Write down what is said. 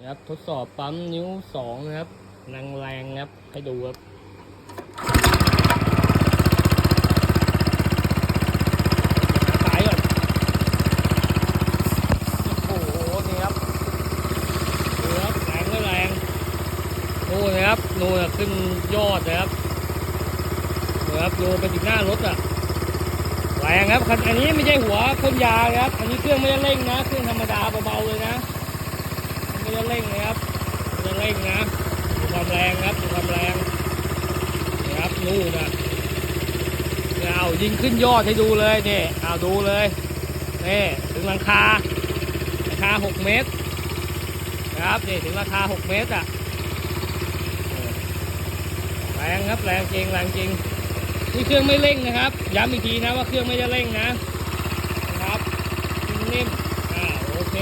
นะครับทดสอบปั๊มนิ้วสองนะครับแรงแรงครับให้ดูครับหาสายก่อนโอ้โหนี่ครับดูครับแรงไม่แรงนู่นนะครับนู่นขึ้นยอดนะครับดูครับดูไปถึงหน้ารถอะแรงครับคันอันนี้ไม่ใช่หัวพ่นยาครับ อันนี้เครื่องไม่ได้เร่งนะ เครื่องธรรมดาเบาๆเลยนะ ไม่ได้เร่งนะครับไม่ได้เร่งนะดูความแรงครับดูความแรงนี่ครับนู่นนะเอายิงขึ้นยอดให้ดูเลยนี่เอาดูเลยนี่ถึงหลังคาราคาหกเมตรนะครับนี่ถึงราคาหกเมตรอะแรงครับแรงจริงแรงจริงนี่เครื่องไม่เร่งนะครับย้ำอีกทีนะว่าเครื่องไม่ได้เร่งนะนะครับนิ่มๆอ่าโอเค